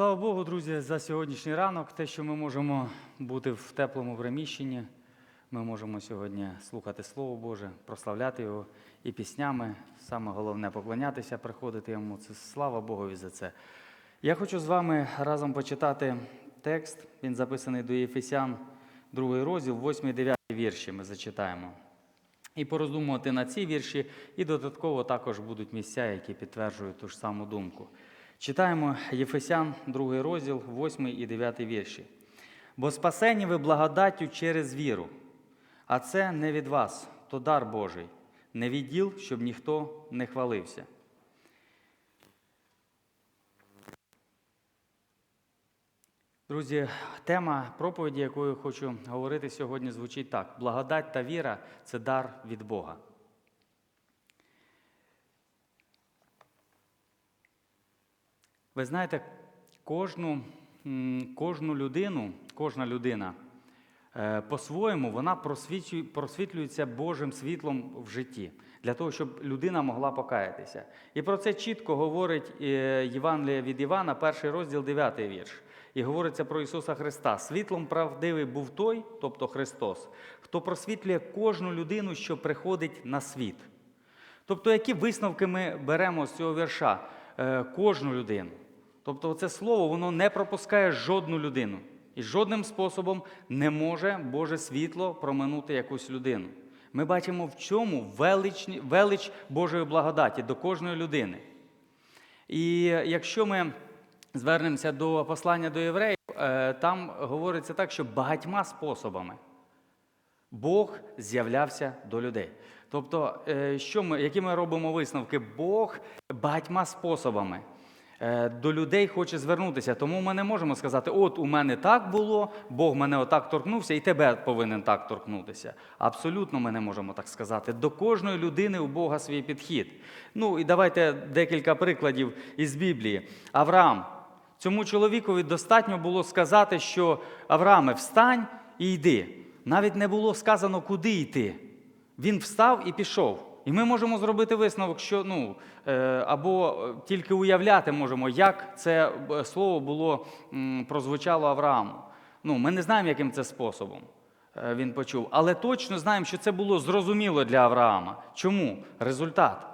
Слава Богу, друзі, за сьогоднішній ранок, те, що ми можемо бути в теплому приміщенні. Ми можемо сьогодні слухати Слово Боже, прославляти Його і піснями. Саме головне поклонятися, приходити йому. Це слава Богові за це. Я хочу з вами разом почитати текст. Він записаний до Єфесян, 2 розділ, 8-9 вірші. Ми зачитаємо. І пороздумувати на ці вірші, і додатково також будуть місця, які підтверджують ту ж саму думку. Читаємо Єфесян, 2 розділ, 8 і 9 вірші. Бо спасені ви благодаттю через віру, а це не від вас, то дар Божий, не від діл, щоб ніхто не хвалився. Друзі, тема проповіді, якою хочу говорити сьогодні, звучить так: благодать та віра це дар від Бога. Ви знаєте, кожну, кожну людину, кожна людина е, по-своєму вона просвітлюється Божим світлом в житті, для того, щоб людина могла покаятися. І про це чітко говорить е, Євангеліє від Івана, перший розділ, 9 вірш. І говориться про Ісуса Христа. Світлом правдивий був той, тобто Христос, хто просвітлює кожну людину, що приходить на світ. Тобто, які висновки ми беремо з цього вірша? Е, кожну людину. Тобто, це слово воно не пропускає жодну людину. І жодним способом не може Боже світло проминути якусь людину. Ми бачимо в чому велич, велич Божої благодаті до кожної людини. І якщо ми звернемося до послання до євреїв, е, там говориться так, що багатьма способами. Бог з'являвся до людей. Тобто, е, що ми, які ми робимо висновки? Бог багатьма способами е, до людей хоче звернутися. Тому ми не можемо сказати, от у мене так було, Бог мене отак торкнувся, і тебе повинен так торкнутися. Абсолютно ми не можемо так сказати. До кожної людини у Бога свій підхід. Ну і давайте декілька прикладів із Біблії. Авраам. Цьому чоловікові достатньо було сказати, що Аврааме, встань і йди. Навіть не було сказано, куди йти. Він встав і пішов. І ми можемо зробити висновок, що ну е, або е, тільки уявляти можемо, як це е, слово було прозвучало Аврааму. Ну, ми не знаємо, яким це способом він почув, але точно знаємо, що це було зрозуміло для Авраама. Чому? Результат.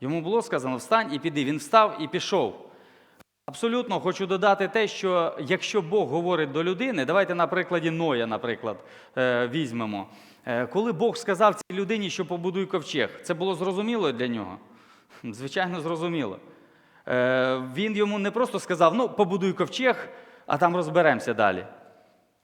Йому було сказано встань і піди. Він встав і пішов. Абсолютно хочу додати те, що якщо Бог говорить до людини, давайте на прикладі Ноя, наприклад, е, візьмемо. Е, Коли Бог сказав цій людині, що побудуй ковчег, це було зрозуміло для нього? Звичайно, зрозуміло. Е, Він йому не просто сказав, ну, побудуй ковчег, а там розберемося далі.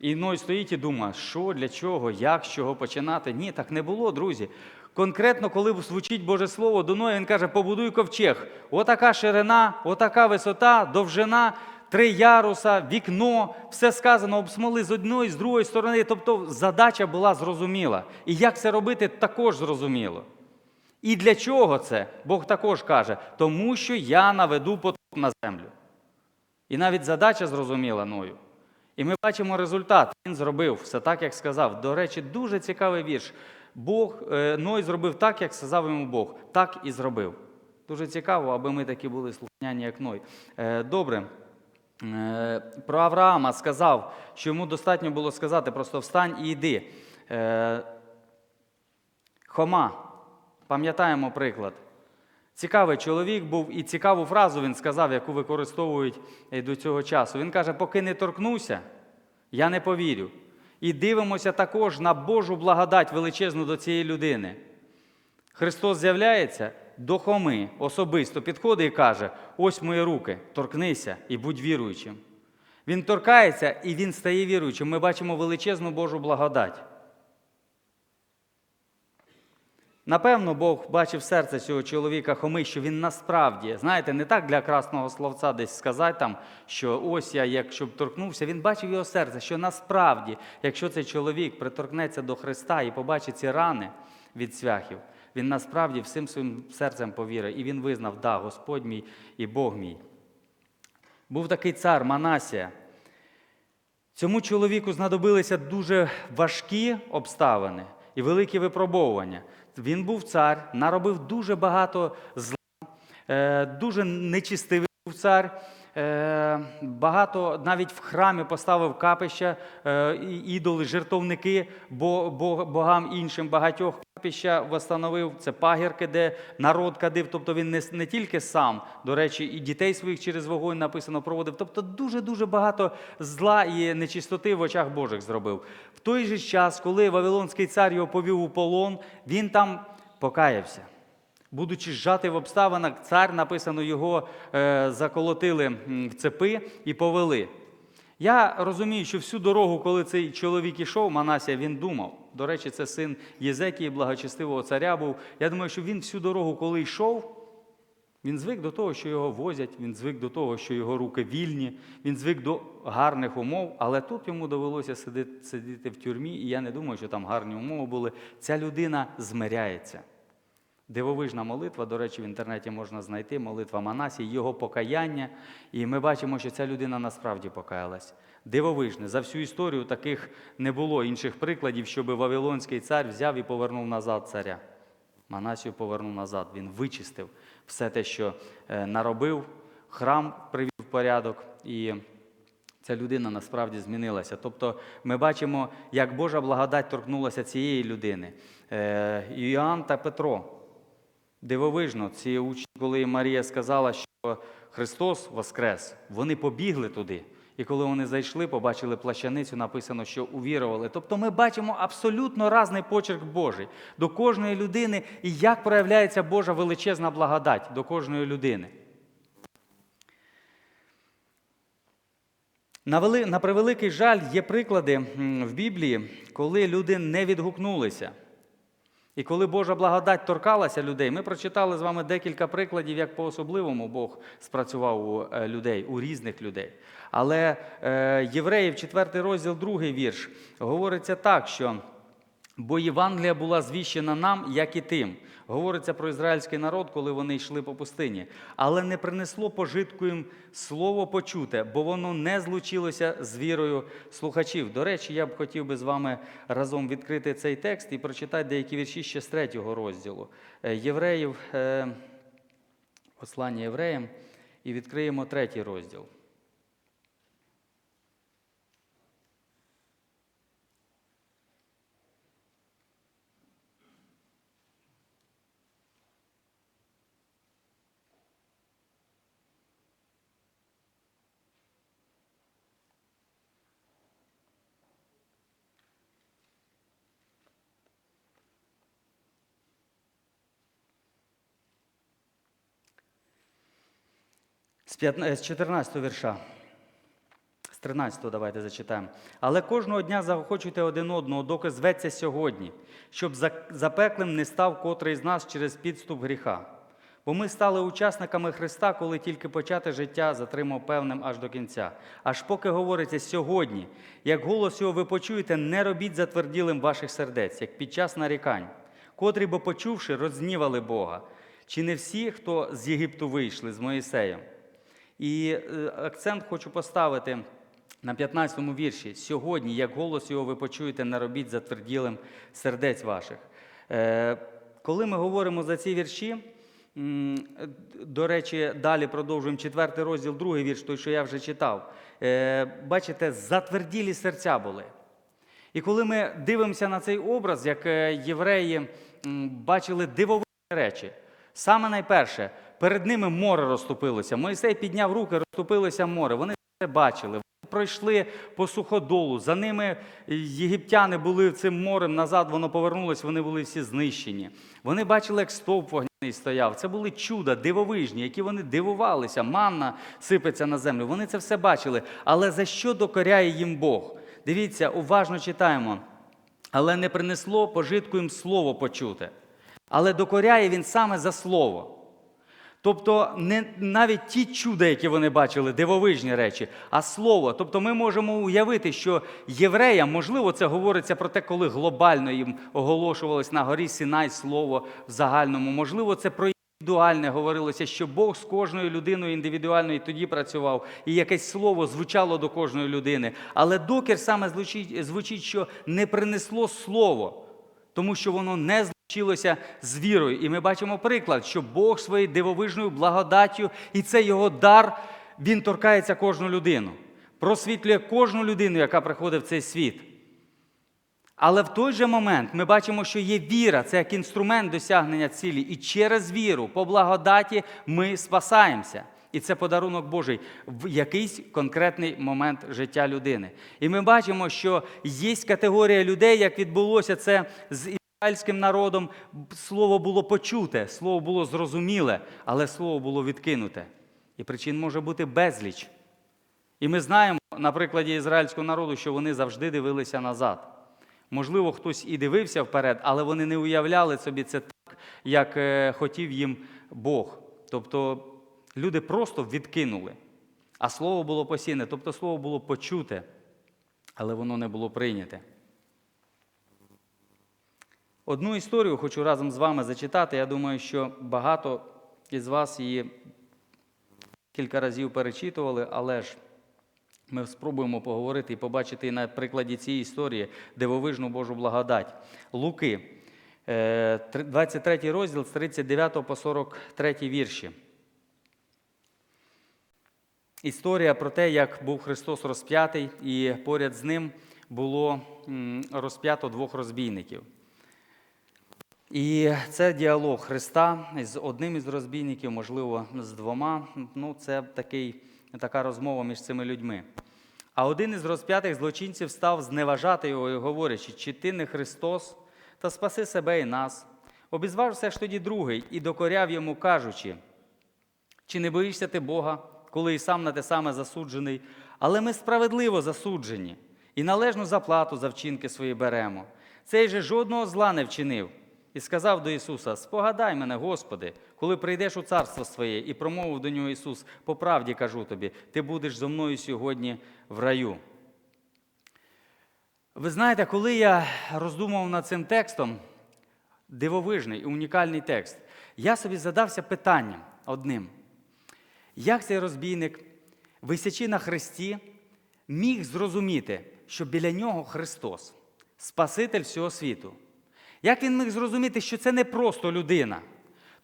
І Ной стоїть і думає, що, для чого, як, з чого починати. Ні, так не було, друзі. Конкретно, коли звучить Боже Слово до Ноя, він каже, побудуй ковчег. Отака ширина, отака висота, довжина, три яруса, вікно, все сказано, обсмоли з одної, з другої сторони. Тобто задача була зрозуміла. І як це робити, також зрозуміло. І для чого це? Бог також каже, тому що я наведу потоп на землю. І навіть задача зрозуміла Ною. І ми бачимо результат. Він зробив все так, як сказав. До речі, дуже цікавий вірш. Бог, е, Ной зробив так, як сказав йому Бог. Так і зробив. Дуже цікаво, аби ми такі були слухняні, як Ной. Е, Добре. Е, Про Авраама сказав, що йому достатньо було сказати, просто встань і йди. Хома, пам'ятаємо приклад. Цікавий чоловік був, і цікаву фразу він сказав, яку використовують до цього часу. Він каже: поки не торкнуся, я не повірю. І дивимося також на Божу благодать величезну до цієї людини. Христос з'являється до Хоми особисто підходить і каже: ось мої руки, торкнися і будь віруючим. Він торкається і він стає віруючим. Ми бачимо величезну Божу благодать. Напевно, Бог бачив серце цього чоловіка Хоми, що він насправді, знаєте, не так для красного словця десь сказати, там, що ось я, якщо б торкнувся, він бачив його серце, що насправді, якщо цей чоловік приторкнеться до Христа і побачить ці рани від цвяхів, він насправді всім своїм серцем повірив. І він визнав, да, Господь мій і Бог мій. Був такий цар Манасія. Цьому чоловіку знадобилися дуже важкі обставини і великі випробовування. Він був цар, наробив дуже багато зла, е, дуже нечистивий був цар. Е, багато навіть в храмі поставив капища, е, ідоли, жертовники бо, бо- богам іншим багатьох капища восстановив. Це пагірки, де народ кадив. Тобто він не, не тільки сам, до речі, і дітей своїх через вогонь написано проводив. Тобто дуже-дуже багато зла і нечистоти в очах Божих зробив. В той же час, коли Вавилонський цар його повів у полон, він там покаявся. Будучи зжатий в обставинах, цар, написано, його е, заколотили в цепи і повели. Я розумію, що всю дорогу, коли цей чоловік ішов, Манасія, він думав. До речі, це син Єзекії, благочестивого царя був. Я думаю, що він всю дорогу, коли йшов, він звик до того, що його возять, він звик до того, що його руки вільні, він звик до гарних умов, але тут йому довелося сидити, сидіти в тюрмі, і я не думаю, що там гарні умови були. Ця людина змиряється. Дивовижна молитва, до речі, в інтернеті можна знайти молитва Манасі, його покаяння. І ми бачимо, що ця людина насправді покаялась. Дивовижне. За всю історію таких не було інших прикладів, щоб Вавилонський цар взяв і повернув назад царя. Манасію повернув назад. Він вичистив все те, що е, наробив, храм привів в порядок. І ця людина насправді змінилася. Тобто ми бачимо, як Божа благодать торкнулася цієї людини. Е, Іоанн та Петро. Дивовижно, ці учні, коли Марія сказала, що Христос воскрес, вони побігли туди. І коли вони зайшли, побачили плащаницю, написано, що увірували. Тобто ми бачимо абсолютно різний почерк Божий до кожної людини і як проявляється Божа величезна благодать до кожної людини. На, превеликий жаль, є приклади в Біблії, коли люди не відгукнулися. І коли Божа благодать торкалася людей, ми прочитали з вами декілька прикладів, як по-особливому Бог спрацював у е, людей, у різних людей. Але е, Євреїв, 4 розділ, 2 вірш, говориться так, що бо Євангелія була звіщена нам, як і тим. Говориться про ізраїльський народ, коли вони йшли по пустині. Але не принесло пожитку їм слово почуте, бо воно не злучилося з вірою слухачів. До речі, я б хотів би з вами разом відкрити цей текст і прочитати деякі вірші ще з третього розділу. Е, Євреїв, е, послання євреям, і відкриємо третій розділ. З, 15, 14 вірша. З 13 давайте зачитаємо. Але кожного дня заохочуйте один одного, доки зветься сьогодні, щоб запеклим не став котрий з нас через підступ гріха. Бо ми стали учасниками Христа, коли тільки почати життя затримав певним аж до кінця. Аж поки говориться сьогодні, як голос його ви почуєте, не робіть затверділим ваших сердець, як під час нарікань, котрі, бо почувши, рознівали Бога. Чи не всі, хто з Єгипту вийшли з Моїсеєм? І е, акцент хочу поставити на 15-му вірші. Сьогодні, як голос його ви почуєте, не робіть затверділим сердець ваших. Е, Коли ми говоримо за ці вірші, до речі, далі продовжуємо четвертий розділ, другий вірш, той, що я вже читав. Е, Бачите, затверділі серця були. І коли ми дивимося на цей образ, як євреї бачили дивовижні речі, саме найперше, перед ними море розступилося. Моїсей підняв руки, розступилося море. Вони це бачили. Вони пройшли по суходолу. За ними єгиптяни були цим морем назад, воно повернулось, вони були всі знищені. Вони бачили, як стовп вогняний стояв. Це були чуда, дивовижні, які вони дивувалися. Манна сипеться на землю. Вони це все бачили. Але за що докоряє їм Бог? Дивіться, уважно читаємо. Але не принесло пожитку їм слово почути. Але докоряє він саме за слово. Тобто не навіть ті чуда, які вони бачили, дивовижні речі, а слово. Тобто ми можемо уявити, що євреям, можливо, це говориться про те, коли глобально їм оголошувалось на горі Сінай слово в загальному. Можливо, це про індивідуальне говорилося, що Бог з кожною людиною індивідуально і тоді працював, і якесь слово звучало до кожної людини. Але докір саме звучить, звучить що не принесло слово, тому що воно не злучилося з вірою. І ми бачимо приклад, що Бог своєю дивовижною благодаттю, і це його дар Він торкається кожну людину, просвітлює кожну людину, яка приходить в цей світ. Але в той же момент ми бачимо, що є віра, це як інструмент досягнення цілі. І через віру, по благодаті, ми спасаємося. І це подарунок Божий в якийсь конкретний момент життя людини. І ми бачимо, що є категорія людей, як відбулося це з ізраїльським народом. Слово було почуте, слово було зрозуміле, але слово було відкинуте. І причин може бути безліч. І ми знаємо на прикладі ізраїльського народу, що вони завжди дивилися назад. Можливо, хтось і дивився вперед, але вони не уявляли собі це так, як е, хотів їм Бог. Тобто люди просто відкинули, а слово було посіне, тобто слово було почуте, але воно не було прийняте. Одну історію хочу разом з вами зачитати. Я думаю, що багато із вас її кілька разів перечитували, але ж ми спробуємо поговорити і побачити на прикладі цієї історії дивовижну Божу благодать. Луки, е, 23 розділ з 39 по 43 вірші. Історія про те, як був Христос розп'ятий, і поряд з ним було розп'ято двох розбійників. І це діалог Христа з одним із розбійників, можливо, з двома. Ну, це такий, така розмова між цими людьми. А один із розп'ятих злочинців став зневажати його і говорячи, чи ти не Христос, та спаси себе і нас. Обізвався ж тоді другий і докоряв йому, кажучи, чи не боїшся ти Бога, коли і сам на те саме засуджений, але ми справедливо засуджені, і належну заплату за вчинки свої беремо. Цей же жодного зла не вчинив. І сказав до Ісуса: Спогадай мене, Господи, коли прийдеш у царство своє, і промовив до нього Ісус, по правді кажу тобі, ти будеш зо мною сьогодні в раю. Ви знаєте, коли я роздумував над цим текстом, дивовижний і унікальний текст, я собі задався питанням одним. Як цей розбійник, висячи на хресті, міг зрозуміти, що біля нього Христос, Спаситель всього світу? Як він міг зрозуміти, що це не просто людина?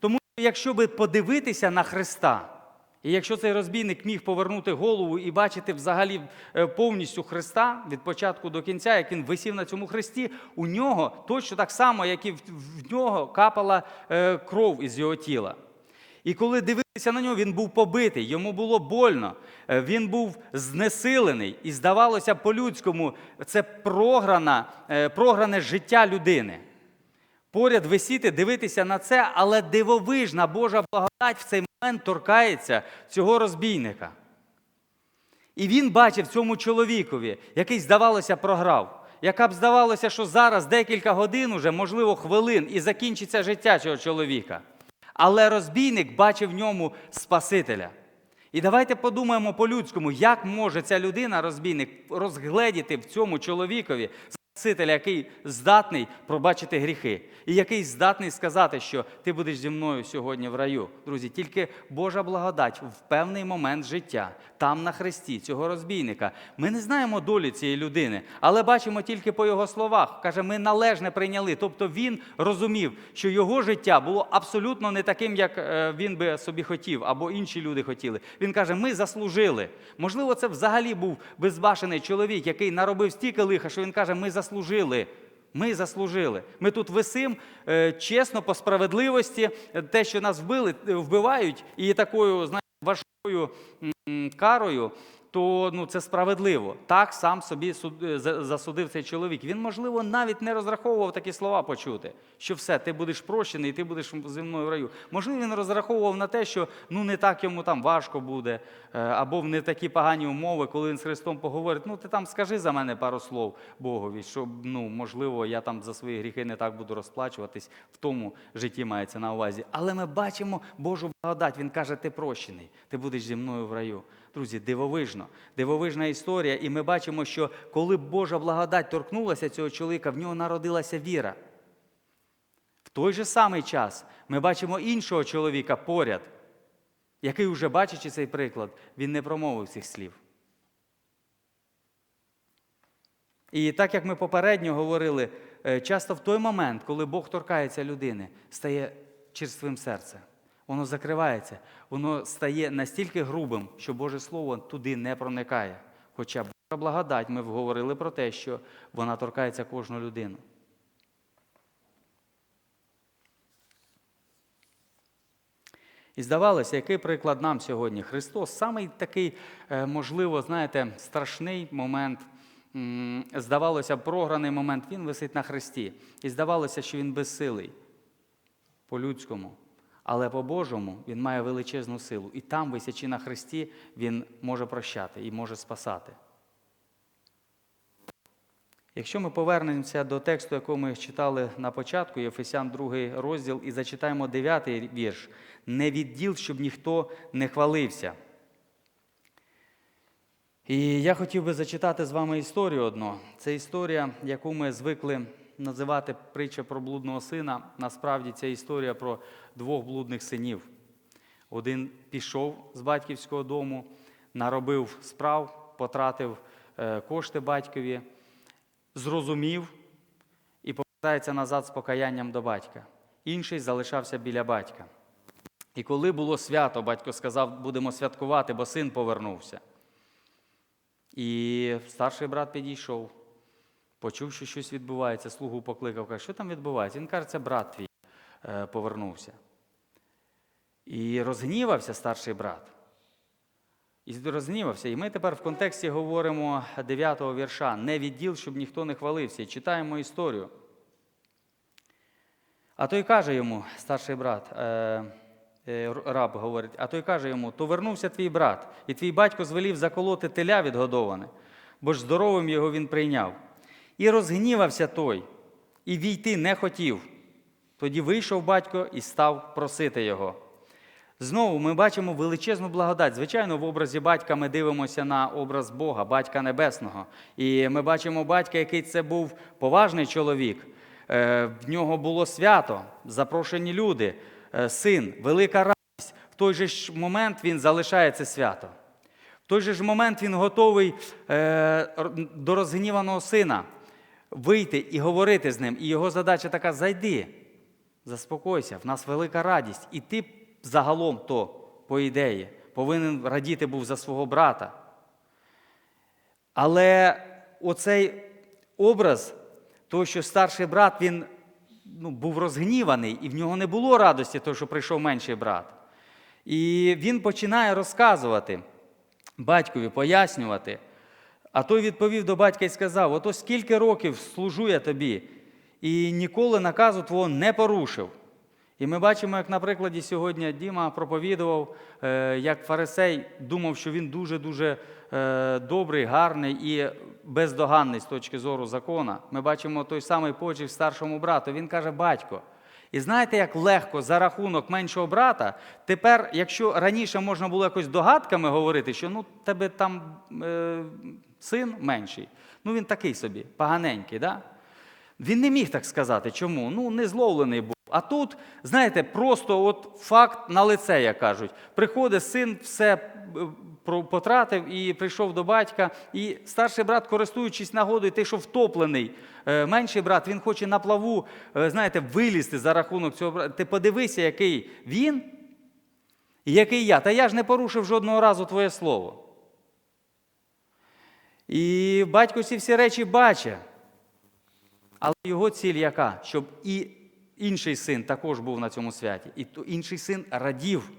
Тому що якщо би подивитися на Христа, і якщо цей розбійник міг повернути голову і бачити взагалі е, повністю Христа від початку до кінця, як він висів на цьому хресті, у нього точно так само, як і в- нього капала е, кров із його тіла. І коли дивитися на нього, він був побитий, йому було больно, е, він був знесилений, і здавалося по-людському, це програна, програне життя людини. Поряд висіти, дивитися на це, але дивовижна Божа благодать в цей момент торкається цього розбійника. І він бачив цьому чоловікові, який, здавалося, програв. Яка б здавалося, що зараз декілька годин, уже, можливо, хвилин, і закінчиться життя цього чоловіка. Але розбійник бачив в ньому Спасителя. І давайте подумаємо по-людському, як може ця людина, розбійник, розгледіти в цьому чоловікові Спасителя, який здатний пробачити гріхи, і який здатний сказати, що ти будеш зі мною сьогодні в раю. Друзі, тільки Божа благодать в певний момент життя, там на хресті, цього розбійника. Ми не знаємо долі цієї людини, але бачимо тільки по його словах. Каже, ми належне прийняли. Тобто він розумів, що його життя було абсолютно не таким, як е, він би собі хотів, або інші люди хотіли. Він каже, ми заслужили. Можливо, це взагалі був безбашений чоловік, який наробив стільки лиха, що він каже, ми заслужили. Ми заслужили. Ми тут висим е, чесно, по справедливості, е, те, що нас вбили, вбивають, і такою знаєте, важкою карою, то ну, це справедливо. Так сам собі суд- е, засудив цей чоловік. Він, можливо, навіть не розраховував такі слова почути, що все, ти будеш прощений, і ти будеш зі мною в раю. Можливо, він розраховував на те, що ну не так йому там важко буде, е, або в не такі погані умови, коли він з Христом поговорить. Ну, ти там скажи за мене пару слов Богові, що ну, можливо, я там за свої гріхи не так буду розплачуватись. В тому житті мається на увазі. Але ми бачимо Божу благодать. Він каже, ти прощений, ти будеш зі мною в раю. Друзі, дивовижно, дивовижна історія. І ми бачимо, що коли Божа благодать торкнулася цього чоловіка, в нього народилася віра. В той же самий час ми бачимо іншого чоловіка поряд, який, уже бачачи цей приклад, він не промовив цих слів. І так як ми попередньо говорили, е, часто в той момент, коли Бог торкається людини, стає черствим серце. Воно закривається, воно стає настільки грубим, що Боже Слово туди не проникає. Хоча Божа благодать, ми говорили про те, що вона торкається кожну людину. І здавалося, який приклад нам сьогодні? Христос самий такий, е, можливо, знаєте, страшний момент. Здавалося, програний момент, він висить на хресті. І здавалося, що він безсилий по-людському. Але по-божому він має величезну силу. І там, висячи на хресті, він може прощати і може спасати. Якщо ми повернемося до тексту, якого ми читали на початку, Єфесян 2 розділ, і зачитаємо 9 вірш, не відділ, щоб ніхто не хвалився. І я хотів би зачитати з вами історію одну. Це історія, яку ми звикли називати притча про блудного сина. Насправді це історія про двох блудних синів. Один пішов з батьківського дому, наробив справ, потратив е, кошти батькові, зрозумів і повертається назад з покаянням до батька. Інший залишався біля батька. І коли було свято, батько сказав, будемо святкувати, бо син повернувся. І старший брат підійшов, почув, що щось відбувається, слугу покликав, каже, що там відбувається? Він каже, це брат твій е, повернувся. І розгнівався старший брат. І розгнівався. І ми тепер в контексті говоримо 9-го вірша не відділ, щоб ніхто не хвалився. І читаємо історію. А той каже йому, старший брат, е, е, раб говорить, а той каже йому: то вернувся твій брат, і твій батько звелів заколоти теля відгодоване, бо ж здоровим його він прийняв. І розгнівався той, і війти не хотів. Тоді вийшов батько і став просити його. Знову ми бачимо величезну благодать. Звичайно, в образі батька ми дивимося на образ Бога, батька Небесного. І ми бачимо батька, який це був поважний чоловік. Е, В нього було свято, запрошені люди, е, син, велика радість. В той же ж момент він залишає це свято. В той же ж момент він готовий е, до розгніваного сина вийти і говорити з ним. І його задача така: зайди, заспокойся, в нас велика радість. І ти загалом то, по ідеї, повинен радіти був за свого брата. Але оцей образ, того, що старший брат він ну, був розгніваний, і в нього не було радості, того, що прийшов менший брат. І він починає розказувати батькові, пояснювати. А той відповів до батька і сказав: Ото скільки років служу я тобі, і ніколи наказу твого не порушив. І ми бачимо, як на прикладі сьогодні Діма проповідував, е, як фарисей думав, що він дуже-дуже е, добрий, гарний і бездоганний з точки зору закона. Ми бачимо той самий почив старшому брату. Він каже, батько. І знаєте, як легко за рахунок меншого брата, тепер, якщо раніше можна було якось догадками говорити, що ну, тебе там е, син менший, ну він такий собі, поганенький, да? Він не міг так сказати. Чому? Ну, не зловлений був. А тут, знаєте, просто от факт на лице, як кажуть. Приходить син, все е, потратив і прийшов до батька. І старший брат, користуючись нагодою, той, що втоплений, е, менший брат, він хоче на плаву, е, знаєте, вилізти за рахунок цього брата. Ти подивися, який він і який я. Та я ж не порушив жодного разу твоє слово. І батько ці всі речі бачить. Але його ціль яка? Щоб і інший син також був на цьому святі, і інший син радів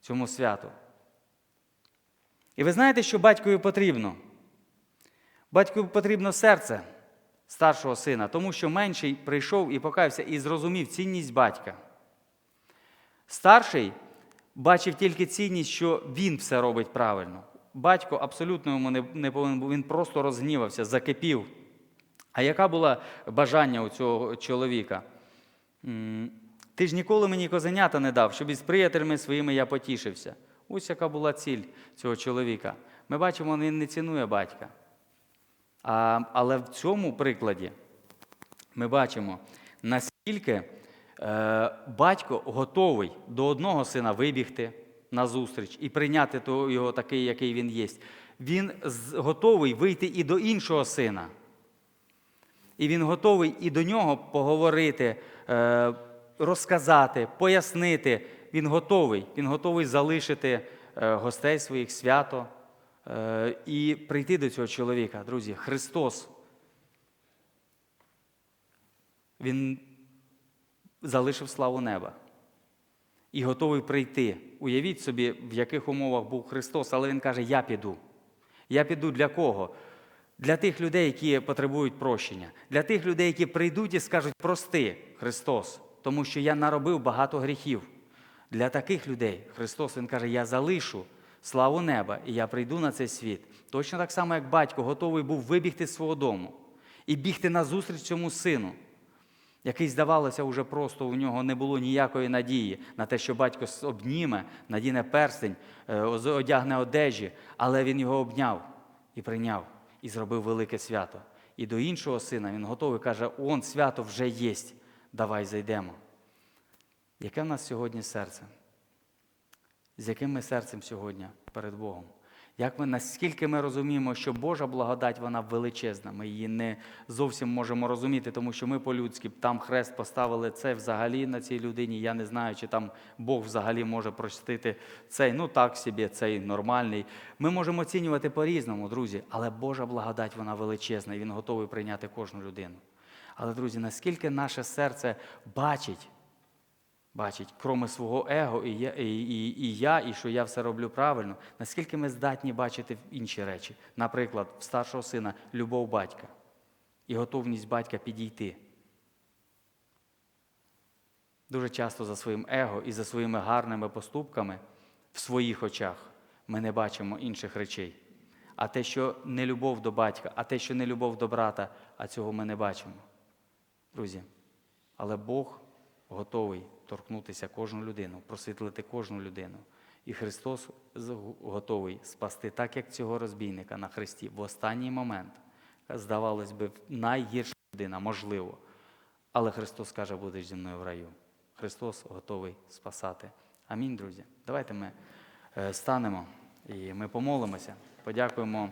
цьому святу. І ви знаєте, що батькові потрібно? Батькові потрібно серце старшого сина, тому що менший прийшов і покаявся і зрозумів цінність батька. Старший бачив тільки цінність, що він все робить правильно. Батько абсолютно йому не, не повинен був, він просто розгнівався, закипів. А яка була бажання у цього чоловіка? Ти ж ніколи мені козенята не дав, щоб із приятелями своїми я потішився. Ось яка була ціль цього чоловіка. Ми бачимо, він не цінує батька. А, але в цьому прикладі ми бачимо, наскільки е, батько готовий до одного сина вибігти на зустріч і прийняти його такий, який він є. Він готовий вийти і до іншого сина. І він готовий і до нього поговорити, е, розказати, пояснити, він готовий. Він готовий залишити е, гостей своїх свято е, і прийти до цього чоловіка. Друзі, Христос. Він залишив славу неба і готовий прийти. Уявіть собі, в яких умовах був Христос, але Він каже: Я піду. Я піду для кого? Для тих людей, які потребують прощення, для тих людей, які прийдуть і скажуть прости, Христос, тому що я наробив багато гріхів. Для таких людей Христос Він каже: Я залишу славу неба, і я прийду на цей світ. Точно так само, як батько готовий був вибігти з свого дому і бігти назустріч цьому сину який, здавалося, уже просто у нього не було ніякої надії на те, що батько обніме, надіне перстень, е, одягне одежі, але він його обняв і прийняв, і зробив велике свято. І до іншого сина він готовий каже: он свято вже єсть, давай зайдемо. Яке в нас сьогодні серце? З яким ми серцем сьогодні перед Богом? Як ми, наскільки ми розуміємо, що Божа благодать вона величезна, ми її не зовсім можемо розуміти, тому що ми по-людськи там хрест поставили це взагалі на цій людині. Я не знаю, чи там Бог взагалі може простити цей, ну так собі, цей нормальний. Ми можемо оцінювати по-різному, друзі, але Божа благодать вона величезна, і Він готовий прийняти кожну людину. Але, друзі, наскільки наше серце бачить бачить, кроме свого его, і я, і, і, і я, і що я все роблю правильно, наскільки ми здатні бачити інші речі. Наприклад, в старшого сина любов батька і готовність батька підійти. Дуже часто за своїм его і за своїми гарними поступками в своїх очах ми не бачимо інших речей. А те, що не любов до батька, а те, що не любов до брата, а цього ми не бачимо. Друзі, але Бог готовий торкнутися кожну людину, просвітлити кожну людину. І Христос готовий спасти, так як цього розбійника на Христі в останній момент. Здавалось би, найгірша людина, можливо. Але Христос каже, будеш зі мною в раю. Христос готовий спасати. Амінь, друзі. Давайте ми е, станемо і ми помолимося, подякуємо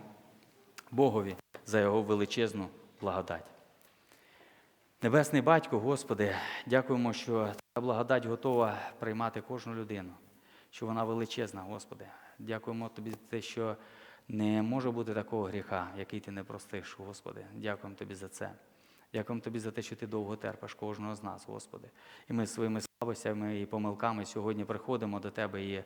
Богові за Його величезну благодать. Небесний Батько, Господи, дякуємо, що та благодать готова приймати кожну людину, що вона величезна, Господи. Дякуємо Тобі за те, що не може бути такого гріха, який ти не простиш, Господи. Дякуємо Тобі за це. Дякуємо Тобі за те, що ти довго терпиш кожного з нас, Господи. І ми своїми слабостями і помилками сьогодні приходимо до Тебе і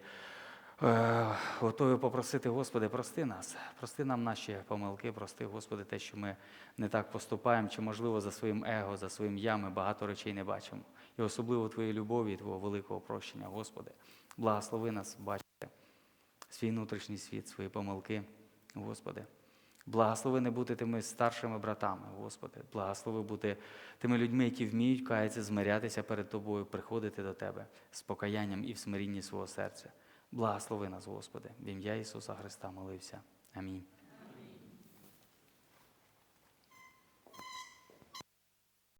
Готові попросити, Господи, прости нас, прости нам наші помилки, прости, Господи, те, що ми не так поступаємо, чи, можливо, за своїм его, за своїм я ми багато речей не бачимо. І особливо Твоєї любові і Твого великого прощення, Господи. Благослови нас бачити свій внутрішній світ, свої помилки, Господи. Благослови не бути тими старшими братами, Господи. Благослови бути тими людьми, які вміють каятися, змирятися перед Тобою, приходити до Тебе з покаянням і в смирінні свого серця. Благослови нас, Господи, в ім'я Ісуса Христа молився. Амінь.